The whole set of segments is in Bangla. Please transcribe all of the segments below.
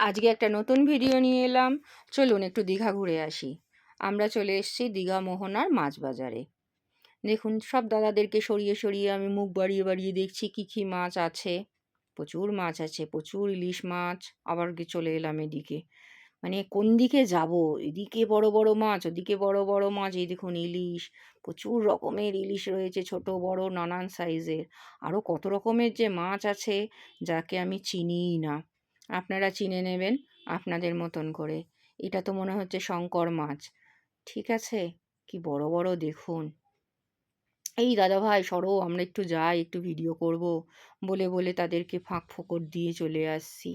আজকে একটা নতুন ভিডিও নিয়ে এলাম। চলুন একটু দীঘা ঘুরে আসি। আমরা চলে এসেছি দীঘা মোহনার মাছ বাজারে দেখুন, সব দাদাদেরকে সরিয়ে সরিয়ে আমি মুখ বাড়িয়ে বাড়িয়ে দেখছি কী কী মাছ আছে। প্রচুর মাছ আছে, প্রচুর ইলিশ মাছ। আবার চলে এলাম এদিকে। মানে কোন দিকে যাব? এদিকে বড় বড় মাছ, ওদিকে বড় বড় মাছ। এই দেখুন ইলিশ, প্রচুর রকমের ইলিশ রয়েছে, ছোট, বড়, নানান সাইজের আরও কত রকমের যে মাছ আছে, যাকে আমি চিনিই না। আপনারা চিনে নেবেন আপনাদের মতন করে। এটা তো মনে হচ্ছে শঙ্কর মাছ। ঠিক আছে? কি বড় বড় দেখুন। এই দাদা ভাই, সরো, আমরা একটু যাই, একটু ভিডিও করব বলে বলে তাদেরকে ফাঁক ফোকর দিয়ে চলে আসছি।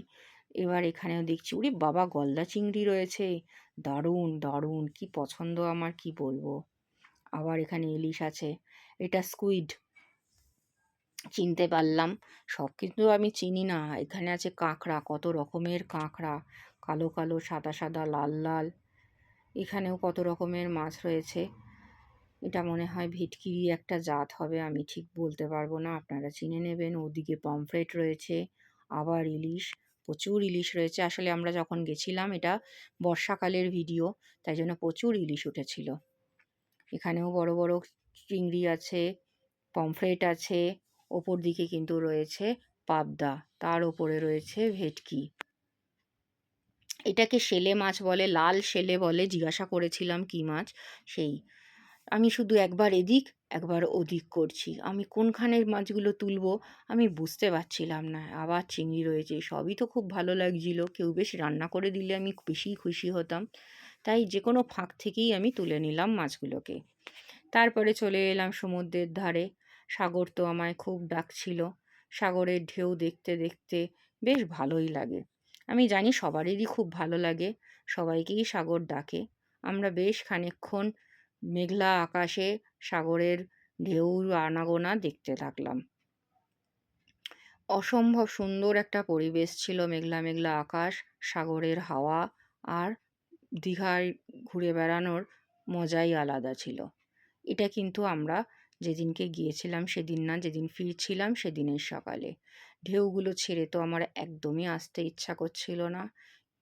এবার এখানেও দেখছি ওরে বাবা, গলদা চিংড়ি রয়েছে। দারুণ দারুণ, কি পছন্দ আমার, কি বলব? আবার এখানে ইলিশ আছে। এটা স্কুইড চিনতে পারলাম। সব কিন্তু আমি চিনি না। এখানে আছে কাঁকড়া, কত রকমের কাঁকড়া। কালো কালো, সাদা সাদা, লাল লাল। এখানেও কত রকমের মাছ রয়েছে। এটা মনে হয় ভিটকিরি একটা জাত হবে, আমি ঠিক বলতে পারব না। আপনারা চিনে নেবেন। ওদিকে পমফ্রেট রয়েছে, আবার ইলিশ, প্রচুর ইলিশ রয়েছে। আসলে আমরা যখন গেছিলাম, এটা বর্ষাকালের ভিডিও, তাই জন্য প্রচুর ইলিশ উঠেছিল। এখানেও বড় বড় চিংড়ি আছে, পমফ্রেট আছে ওপর দিকে কিন্তু রয়েছে পাবদা, তার ওপরে রয়েছে ভেটকি। এটাকে শেলে মাছ বলে, লাল শেলে বলে, জিজ্ঞাসা করেছিলাম কি মাছ, সেই। আমি শুধু একবার এদিক, একবার ওদিক করছি। আমি কোনখানের মাছগুলো তুলবো, আমি বুঝতে পারছিলাম না। আবার চিংড়ি রয়েছে, সবই তো খুব ভালো লাগছিল। কেউ বেশ রান্না করে দিলে আমি বেশি খুশি হতাম। তাই যে কোনো ফাঁক থেকেই আমি তুলে নিলাম মাছগুলোকে। তারপরে চলে এলাম সমুদ্রের ধারে। সাগর তো আমায় খুব ডাকছিল। সাগরের ঢেউ দেখতে দেখতে বেশ ভালোই লাগে। আমি জানি সবারই খুব ভালো লাগে, সবাইকেই সাগর ডাকে। আমরা বেশ খানিকক্ষণ মেঘলা আকাশে সাগরের ঢেউ আনাগোনা দেখতে থাকলাম। অসম্ভব সুন্দর একটা পরিবেশ ছিল মেঘলা মেঘলা আকাশ, সাগরের হাওয়া আর দীঘায় ঘুরে বেড়ানোর মজাই আলাদা ছিল। এটা কিন্তু আমরা যেদিনকে গিয়েছিলাম সেদিন না, যেদিন ফিরছিলাম সেদিনের সকালে। ঢেউগুলো ছেড়ে তো আমার একদমই আসতে ইচ্ছা করছিল না।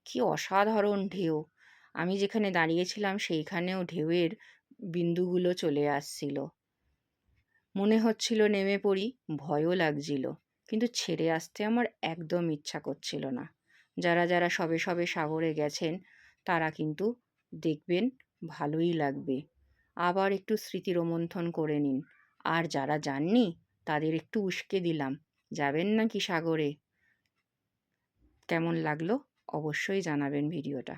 কি অসাধারণ ঢেউ! আমি যেখানে দাঁড়িয়েছিলাম সেইখানেও ঢেউয়ের বিন্দুগুলো চলে আসছিল। মনে হচ্ছিল নেমে পড়ি, ভয়ও লাগছিল, কিন্তু ছেড়ে আসতে আমার একদম ইচ্ছা করছিল না। যারা যারা সবে সবে সাগরে গেছেন, তারা কিন্তু দেখবেন ভালোই লাগবে। আবার একটু স্মৃতি রোমন্থন করে নিন। আর যারা যাননি, তাদের একটু উস্কে দিলাম। যাবেন নাকি সাগরে? কেমন লাগল? অবশ্যই জানাবেন ভিডিওটা।